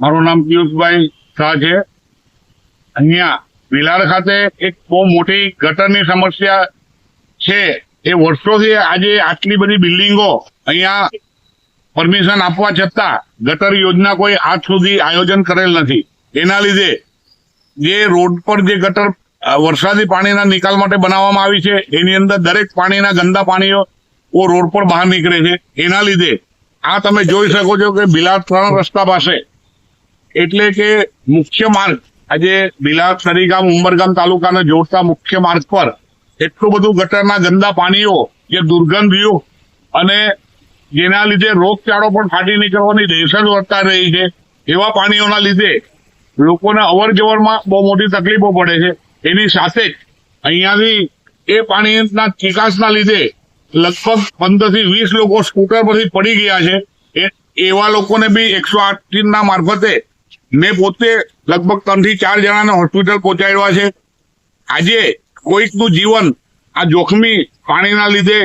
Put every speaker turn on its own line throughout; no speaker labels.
મારું નામ પિયુષભાઈ શાહ છે. અહીંયા વિલાડ ખાતે એક બહુ મોટી ગટરની સમસ્યા છે. એ વર્ષોથી આજે આટલી બધી બિલ્ડિંગો અહીંયા પરમિશન આપવા છતાં ગટર યોજના કોઈ આજ સુધી આયોજન કરેલ નથી. એના લીધે જે રોડ પર જે ગટર વરસાદી પાણીના નિકાલ માટે બનાવવામાં આવી છે, એની અંદર દરેક પાણીના ગંદા પાણીઓ રોડ પર બહાર નીકળે છે. એના લીધે આ તમે જોઈ શકો છો કે બિલાડ ત્રણ રસ્તા પાસે એટલે કે મુખ્ય માર્ગ, આજે બિલાર સરીગામ, ઉમરગામ તાલુકાને જોડતા મુખ્ય માર્ગ પર એટલું બધું ગટરના ગંદા પાણીઓ જે દુર્ગંધયુક્ત અને જેના લીધે રોગચાળો પણ ફાટી નીકળવાની દહેશત વધતા રહી છે, એવા પાણીઓના લીધે લોકોને અવર જવરમાં બહુ મોટી તકલીફો પડે છે. એની સાથે જ અહીંયાથી એ પાણીના ચિકાસના લીધે લગભગ પંદરથી વીસ લોકો સ્કૂટર પરથી પડી ગયા છે. એવા લોકોને બી એકસો આઠ ના મારફતે મેં પોતે લગભગ ત્રણથી ચાર જણાને હોસ્પિટલ પહોંચાડ્યા છે. આજે કોઈકનું જીવન આ જોખમી પાણીના લીધે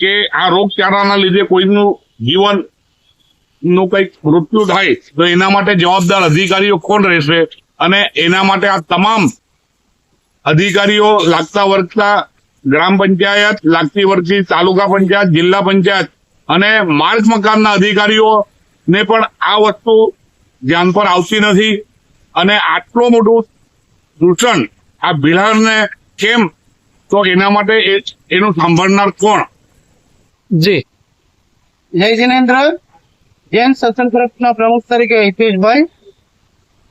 કે આ રોગચાળાના લીધે કોઈનું જીવનનું કંઈક મૃત્યુ થાય, તો એના માટે જવાબદાર અધિકારીઓ કોણ રહેશે? અને એના માટે આ તમામ અધિકારીઓ લાગતા વર્ગતા ગ્રામ પંચાયત, લાગતી વર્ગતી તાલુકા પંચાયત, જિલ્લા પંચાયત અને માર્ગ મકાનના અધિકારીઓને પણ આ વસ્તુ ધ્યાન પર આવતી નથી. અને આટલું મોટું દૂષણ આ બિહારને કેમ? તો એના માટે એનું સાંભળનાર કોણ?
જી.
જય જિનેન્દ્ર. જૈન સત્સંગ ટ્રસ્ટના પ્રમુખ તરીકે હિતેશભાઈ.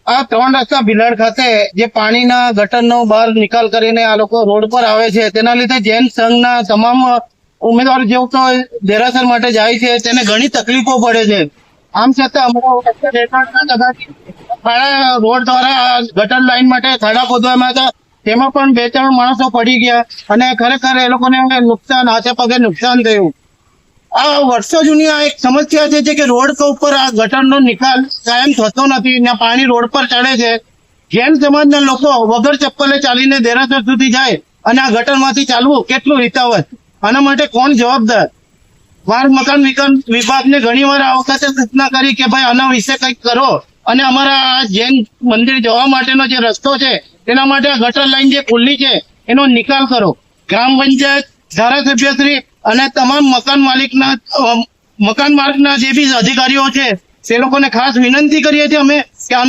આ ત્રણ રસ્તા ભિલાડ ખાતે જે પાણીના ગટરનો બહાર નિકાલ કરીને આ લોકો રોડ પર આવે છે તેના લીધે જૈન સંઘના તમામ ઉમેદવાર જેવું તો દેરાસર માટે જાય છે તેને ઘણી તકલીફો પડે છે. આમ છતાં અમારા રોડ દ્વારા ગટર લાઈન માટે ખાડા ખોદવામાં હતા. તેમાં પણ બે ત્રણ માણસો પડી ગયા અને ખરેખર એ લોકોને નુકસાન, હાથે પગે નુકસાન થયું. આ વર્ષો જૂની એક સમસ્યા છે કે રોડ ઉપર આ ગટરનો નિકાલ કાયમ થતો નથી ને પાણી રોડ પર ચડે છે. જૈન સમાજના લોકો વગર ચપ્પલે ચાલીને દેરાસર સુધી જાય અને આ ગટરમાંથી ચાલવું કેટલું રીતાવત આના માટે કોણ જવાબદાર? માર્ગ, મકાન વિભાગને ઘણી વાર આ વખતે સૂચના કરી કે ભાઈ આના વિશે કંઈક કરો. અને અમારા જૈન મંદિર જવા માટેનો જે રસ્તો છે તેના માટે આ ગટર લાઈન જે ખુલ્લી છે, એનો નિકાલ કરો. ગ્રામ પંચાયત ધારાસભ્યશ્રી અને તમામ મકાન માલિકના મકાન માર્ગના જે બી અધિકારીઓ છે, તે લોકોને ખાસ વિનંતી કરીએ છીએ અમે કે